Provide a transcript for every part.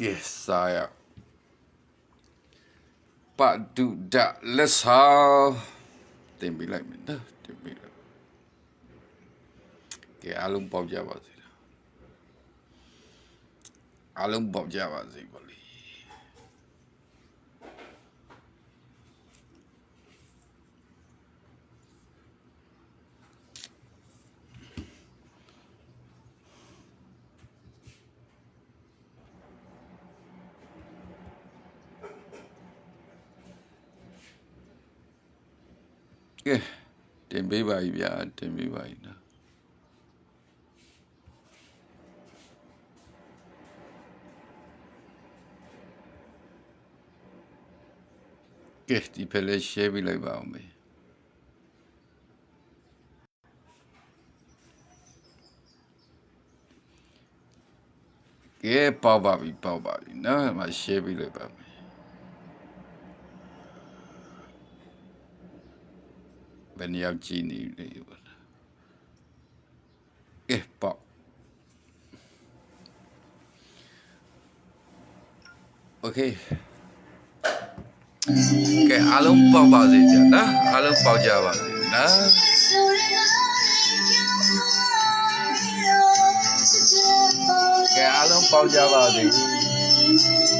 ကဲစာရပဒုဒလက်ဆောင်တင်ပြလိုက်မယ်နော်တင်ပြလိုက်ကဲအားလုံးပေါက်ကြပါစေအားလုံးပေါက်ကြပါစေပါလေ ကဲတင်ပေးပါပြီဗျာတင်ပေးပါပြီနော်ကဲဒီဖက်လေး share ပေးလိုက်ပါအောင်မေကဲပေါက်ပါပြီပေါက်ပါပြီနော်မ share ပေးလိုက်ပါမယ် ဘယ်နည်းအောင်ကြည့်နေလဲဘောလားကဲပေါက်โอเค ကဲအားလုံးပေါက်ပါစေကြာနော်အားလုံးပေါက်ကြပါစေနော်ကဲအားလုံးပေါက်ကြပါစေ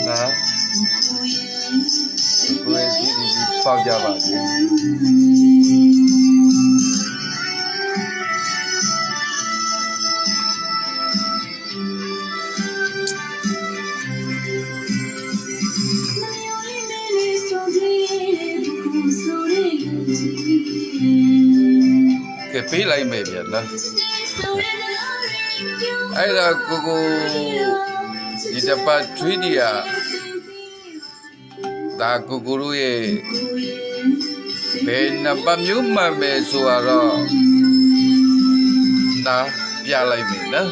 နော်ကိုယ်ကြည့်ကြည့်ပေါက်ကြပါစေ ကဲပေးလိုက်မယ်ဗျာနော်အဲ့ဒါကိုကိုဒီတပတ်ထွေးဒီယာဒါကိုကိုတို့ရဲ့ဘယ်နှပတ်မျိုးမှတ်မယ်ဆိုတော့ဒါပြလိုက်မယ်နော်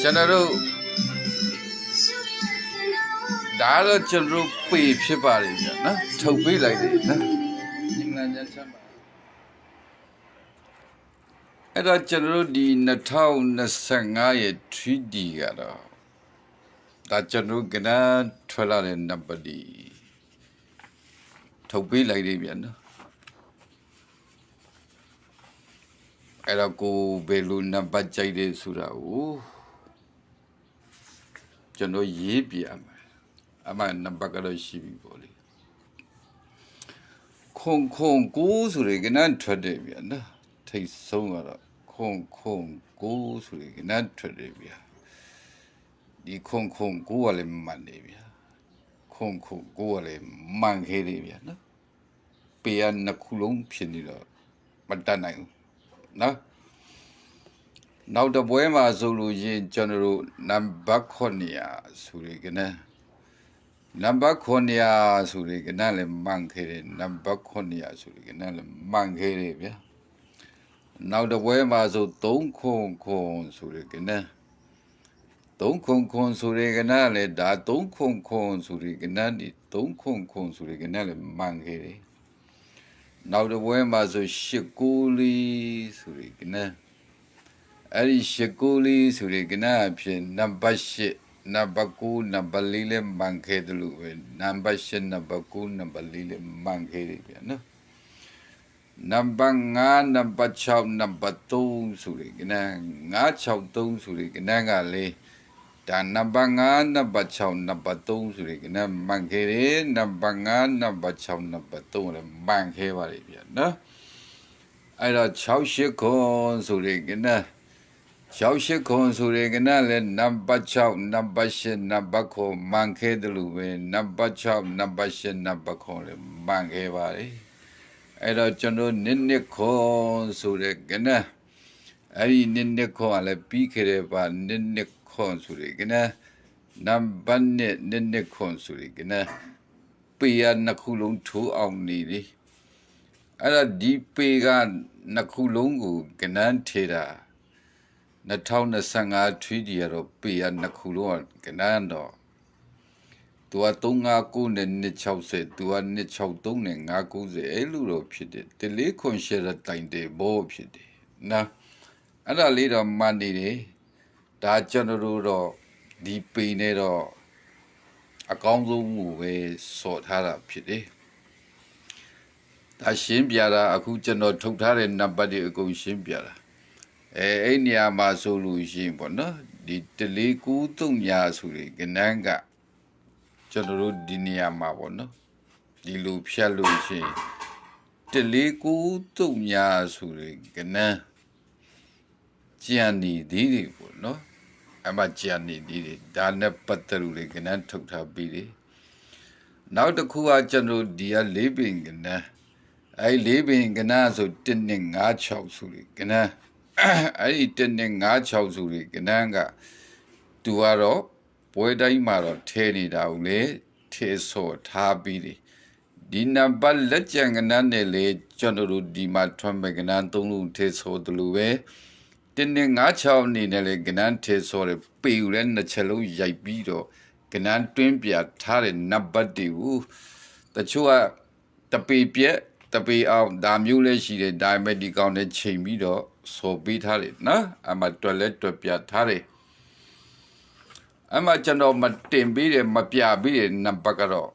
ကျွန်တော်တို့ ဒါတော့ကျွန်တော်တို့ပေဖြစ်ပါလိမ့်မယ်နော်ထုတ်ပေးလိုက်တယ်နော်အင်္ဂလန်ကျချမ်းပါအဲ့တော့ကျွန်တော်တို့ဒီ2025ရဲ့ 3D ကတော့ဒါကျွန်တော်တို့ကနန်းထွက်လာတဲ့နံပါတ်ဒီထုတ်ပေးလိုက်တယ်ဗျာနော်အဲ့တော့ကိုဘယ်လိုနံပါတ်ကြိုက်တယ်ဆိုတာကိုကျွန်တော်ရေးပြရမယ် အမှန်နံပါတ်ကတော့ရှိပြီပေါ့လေခုံခုံကိုဆိုရယ်ကနန်းထွက်တယ်ဗျာနော်ထိတ်ဆုံးကတော့ခုံခုံကိုဆိုရယ်ကနန်းထွက်တယ်ဗျာဒီခုံခုံကိုကလည်းမှန်နေဗျာခုံခုံကိုကလည်းမှန်ခဲ့တယ်ဗျာနော်ပေရနှစ်ခုလုံးဖြစ်နေတော့မတတ်နိုင်ဘူးနော်နောက်တစ်ပွဲမှာဆိုလို့ရင်ကျွန်တော်တို့နံပါတ်900ဆိုရယ်ကနန်း နံပါတ်900ဆိုရယ်ကနန်းလည်းမှန်ခဲ့တယ်နံပါတ်900ဆိုရယ်ကနန်းလည်းမှန်ခဲ့တယ်ဗျာနောက်တစ်ပွဲမှာဆို3ခုခုဆိုရယ်ကနန်း3ခုခုဆိုရယ်ကနန်းလည်းဒါ3ခုခုဆိုရယ်ကနန်းဒီ3ခုခုဆိုရယ်ကနန်းလည်းမှန်ခဲ့တယ်နောက်တစ်ပွဲမှာဆို8ကူလီဆိုရယ်ကနန်းအဲ့ဒီရှစ်ကူလီဆိုရယ်ကနန်းအဖြစ်နံပါတ်8 နံပါတ်9နံပါတ်4လည်းမှန်ခဲ့တယ်လို့ပဲနံပါတ်8နံပါတ်9နံပါတ်4လည်းမှန်ခဲ့တယ်ဗျာနော်နံပါတ်5နံပါတ်6နံပါတ်3ဆိုရယ်ကနန်း963ဆိုရယ်ကနန်းကလေဒါနံပါတ်5နံပါတ်6နံပါတ်3ဆိုရယ်ကနန်းမှန်ခဲ့တယ်နံပါတ်5နံပါတ်6နံပါတ်3လည်းမှန်ခဲ့ပါလေဗျာနော်အဲ့တော့6ရှိခွန်ဆိုရယ်ကန န်း6ရှိခွန်ဆိုရယ်ကနလည်းနံပါတ်6နံပါတ်8နံပါတ်9မှန်ခဲ့တယ်လို့ပဲနံပါတ်6နံပါတ်8နံပါတ်9လည်းမှန်ခဲ့ပါလေအဲ့တော့ကျွန်တော်နစ်နစ်ခွန်ဆိုရယ်ကနအဲ့ဒီနစ်နစ်ခွန်ကလည်းပြီးခဲ့တဲ့ပါနစ်နစ်ခွန်ဆိုရယ်ကနနံပါတ်နဲ့နစ်နစ်ခွန်ဆိုရယ်ကနပေရနှစ်ခုလုံးထိုးအောင်နေလေအဲ့ဒါဒီပေကနှစ်ခုလုံးကိုကနန်းထေတာ 2025 3D ရတော့ပေရနှစ်ခုလုံးကကနန်းတော့သူက359နဲ့260သူက263နဲ့590အဲ့လိုတော့ဖြစ်တယ်တလေးခွန်ရှယ်တိုင်တယ်ဘောဖြစ်တယ်နော်အဲ့ဒါလေးတော့မှန်နေတယ်ဒါကျွန်တော်တို့တော့ဒီပေနဲ့တော့အကောင်းဆုံးမှုပဲစော်ထားတာဖြစ်တယ်ဒါရှင်းပြတာအခုကျွန်တော်ထုတ်ထားတဲ့နံပါတ်တွေအကုန်ရှင်းပြတာ အဲအဲ့နေရာမှာဆိုလို့ရှိရင်ပေါ့နော်ဒီတလေးကူးတုံညာဆိုတဲ့ကနန်းကကျွန်တော်တို့ဒီနေရာမှာပေါ့နော်ဒီလိုဖြတ်လို့ရှိရင်တလေးကူးတုံညာဆိုတဲ့ကနန်းကြံနေသေးတယ်ပေါ့နော်အမကြံနေသေးတယ်ဒါနဲ့ပတ်သက်လို့လေကနန်းထုတ်ထားပြီးတယ်နောက်တစ်ခုကကျွန်တော်ဒီကလေးပင်ကနန်းအဲလေးပင်ကနန်းဆို1နဲ့56ဆိုတဲ့ကနန်း အဲ့ဒီ1နဲ့56ဆိုတဲ့ကနန်းကသူကတော့ပွဲတိုင်းမှာတော့ထဲနေတာကိုလေထဲဆော့ထားပြီးတယ်ဒီနံပါတ်လက်ကျန်ကနန်းနဲ့လေကျွန်တော်တို့ဒီမှာထွမ်းမဲ့ကနန်းသုံးလုံးထဲဆော့တယ်လို့ပဲတင်းနဲ့96အနေနဲ့လေကနန်းထဲဆော့တယ်ပေယူလဲနှစ်ချက်လုံးရိုက်ပြီးတော့ကနန်းတွင်းပြထားတဲ့နံပါတ်တွေကိုတချို့ကတပေပြက်တပေအောင်ဒါမျိုးလဲရှိတယ်ဒါပေမဲ့ဒီကောင်နဲ့ချိန်ပြီးတော့ ဆော်ပေးထားတယ်နော်အမှတွက်လဲတွက်ပြထားတယ်အမှကျွန်တော်မတင်ပေးတယ်မပြပေးတယ်နံပါတ်ကတော့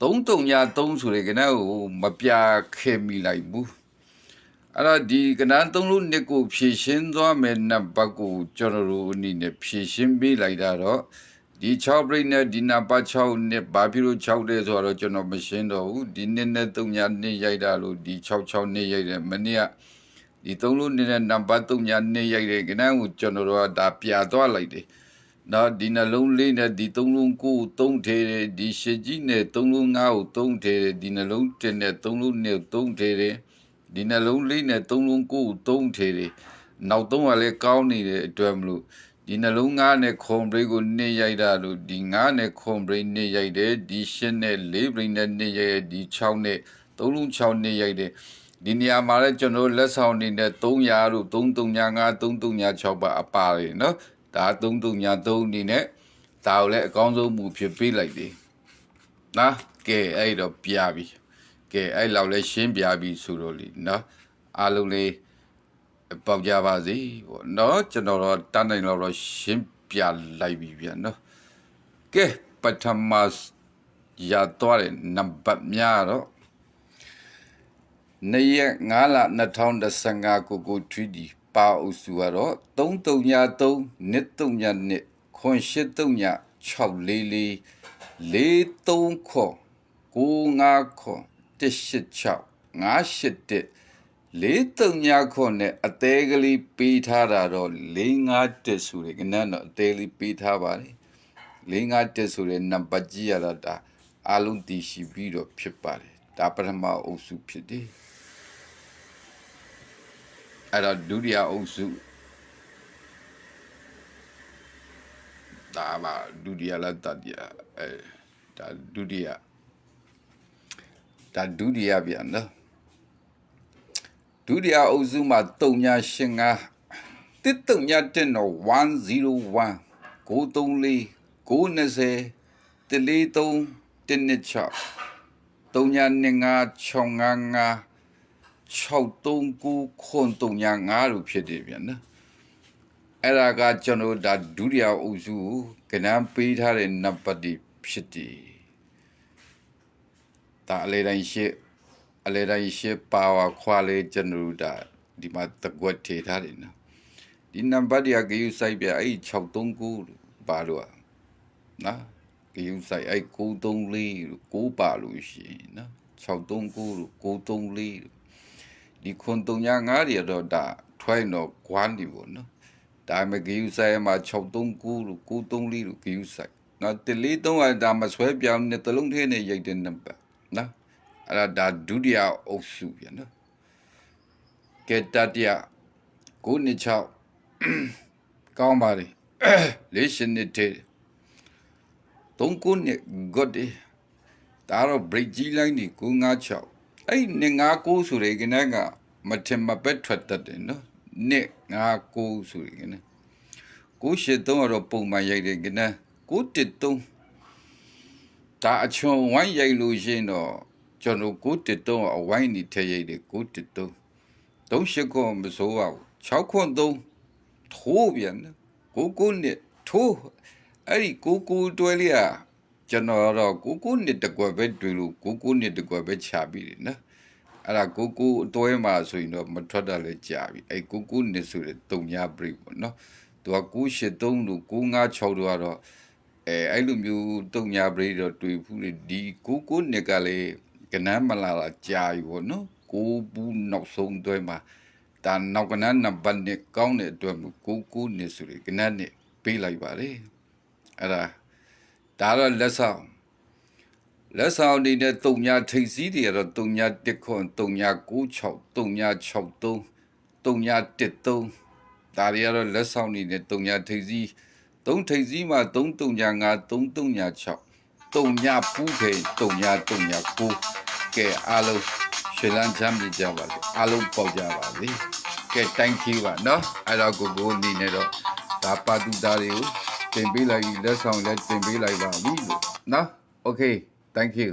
333ဆိုတဲ့ကနန်းကိုမပြခဲ့မိလိုက်ဘူးအဲ့တော့ဒီကနန်းသုံးလို့နှစ်ကိုဖြည့်ရှင်းသွားမယ်နံပါတ်ကိုကျွန်တော်တို့အနေနဲ့ဖြည့်ရှင်းပေးလိုက်တာတော့ဒီ6ပြိနဲ့ဒီနံပါတ်6နှစ်ဘာဖြစ်လို့6လဲဆိုတော့ကျွန်တော်မရှင်းတော့ဘူးဒီနှစ်နဲ့3ညနှစ်ရိုက်တာလို့ဒီ66နှစ်ရိုက်တယ်မနေ့က ဒီ3လို့နှစ်နဲ့နံပါတ်3ညနှစ်ရိုက်တယ်ကနန်းကိုကျွန်တော်တို့ကဒါပြသွားလိုက်တယ်နော်ဒီနှလုံးလေးနဲ့ဒီသုံးလုံးကိုသုံးထဲတယ်ဒီရှစ်ကြီးနဲ့သုံးလုံးငါးကိုသုံးထဲတယ်ဒီနှလုံးတင်နဲ့သုံးလုံးနဲ့သုံးထဲတယ်ဒီနှလုံးလေးနဲ့သုံးလုံးကိုသုံးထဲတယ်နောက်သုံးကလည်းကောင်းနေတဲ့အတွက်မလို့ဒီနှလုံးငါးနဲ့ခွန်ပရိကိုနှိရိုက်တာလို့ဒီငါးနဲ့ခွန်ပရိနှိရိုက်တယ်ဒီရှစ်နဲ့လေးပရိနဲ့နှိရိုက်ဒီ6နဲ့သုံးလုံး6နှိရိုက်တယ် ဒီနေရာမှာလည်းကျွန်တော်လက်ဆောင်နေနဲ့300တို့335 336ပါအပါတယ်နော်ဒါ3333အနေနဲ့ဒါကိုလည်းအကောင်းဆုံးမူဖြစ်ပေးလိုက်တယ်နော်ကဲအဲ့တော့ပြပြီကဲအဲ့လောက်လဲရှင်းပြပြီဆိုတော့လीနော်အားလုံးလေးပေါက်ကြပါစေပေါ့နော်ကျွန်တော်တော့တန်းနိုင်လောက်တော့ရှင်းပြလိုက်ပြီဗျာနော်ကဲပထမရတော့တဲ့နံပါတ်များတော့ နေ့ရက်9လ2015ကိုကိုထွီးဒီပါအုပ်စုကတော့3333နှစ်3နှစ်ခွန်83 644 43ခွန်95ခွန်186 581 43ခွန်နဲ့အသေးကလေးပေးထားတာတော့451ဆိုတဲ့ကနန်းတော့အသေးလေးပေးထားပါတယ်451ဆိုတဲ့နံပါတ်ကြီးရတာဒါအလုံးတည်ရှိပြီးတော့ဖြစ်ပါတယ်ဒါပထမအုပ်စုဖြစ်တယ် အဲ့တော့ဒုတိယအုပ်စုဒါပါဒုတိယလားတတိယအဲဒါဒုတိယဒါဒုတိယပြန်နော်ဒုတိယအုပ်စုမှာ3ညာရှင်ငါတစ်တုံညာတက်တော့101 934 920 143 126 3ညာ25 655 639ခွန်305လို့ဖြစ်တယ်ဗျာနော်အဲ့ဒါကကျွန်တော်ဒါဒုတိယအုပ်စုကိုကဏ္ဍပေးထားတဲ့နံပါတ်ဖြစ်တယ်ဒါအလေတိုင်းရှစ်အလေတိုင်းရှစ်ပါဝါခွာလေးကျွန်တော်ဒါဒီမှာတကွက်ထေထားတယ်နော်ဒီနံပါတ်တွေကဂယုစိုက်ပြအဲ့639ပါလို့နော်ဂယုစိုက်အဲ့934လို့9ပါလို့ရှိရင်နော်639လို့934လို့ ဒီခွန်305တွေတော့ဒါထွိုင်းတော့ဂွမ်းဒီပေါ့နော်ဒါမှဂယူဆိုင်မှာ639လို့934လို့ဂယူဆိုင်နော်တလေး3ကဒါမဆွဲပြောင်းနဲ့တလုံးထဲနဲ့ရိုက်တဲ့နံပါတ်နော်အဲ့ဒါဒါဒုတိယအုပ်စုပြန်နော်ကဲတတိယ9နှစ်6ကောင်းပါလေလေးရှင်နှစ်တဲ့3ခုနှစ် good ဒါတော့ break ကြီးလိုက်နေ956 အဲ့နှစ်ငါးကိုဆိုရယ်ကနကမထင်မပက်ထွက်တတ်တယ်နော်နှစ်ငါးကိုဆိုရယ်ကနကိုရှစ်သုံးကတော့ပုံမှန်ရိုက်တယ်ကနကိုတစ်သုံးဒါအချွန်ဝိုင်းရိုက်လို့ရှိရင်တော့ကျွန်တော်ကိုတစ်သုံးအဝိုင်းနေထည့်ရိုက်တယ်ကိုတစ်သုံးသုံးရှစ်ခွန်မစိုးပါဘူး6ခွန်3ထိုးပြန်နော်ကိုကိုနှစ်ထိုးအဲ့ဒီကိုကိုတွဲလေးอ่ะ ကျွန်တော်တော့ကိုကိုနှစ်တကွယ်ပဲတွေ့လို့ကိုကိုနှစ်တကွယ်ပဲခြာပြီးတယ်နော်အဲ့ဒါကိုကိုအတွဲမှာဆိုရင်တော့မထွက်တာလည်းကြာပြီအဲ့ကိုကိုနှစ်ဆိုတဲ့တုံညာပရိပေါ့နော်သူက983လို့956တို့ကတော့အဲအဲ့လိုမျိုးတုံညာပရိတော့တွေ့ဘူးလေဒီကိုကိုနှစ်ကလည်းကနန်းမလာတာကြာပြီပေါ့နော်ကိုဘူးနောက်ဆုံးတွဲမှာဒါနောက်ကနန်းနံပါတ်နဲ့ကောင်းတဲ့အတွက်မို့ကိုကိုနှစ်ဆိုလေကနန်းနဲ့ပေးလိုက်ပါလေအဲ့ဒါ ဒါတော့လက်ဆောင်လက်ဆောင်နေတဲ့တုံညာထိပ်စည်းတွေကတော့တုံညာ1ခွန်တုံညာ96တုံညာ63တုံညာ13ဒါတွေကတော့လက်ဆောင်နေတဲ့တုံညာထိပ်စည်းသုံးထိပ်စည်းမှာ3တုံညာ5 3တုံညာ6တုံညာပူးခေတုံညာတုံညာ9ကဲအားလုံးရှေလန်းချမ်းမြေကြပါစေအားလုံးပေါက်ကြပါစေကဲ thank you ပါเนาะအဲ့တော့ကိုကိုအနေနဲ့တော့ဒါပါတူသားတွေကို တင်ပေးလိုက်လက်ဆောင်လည်းတင်ပေးလိုက်ပါပြီလို့နော် okay thank you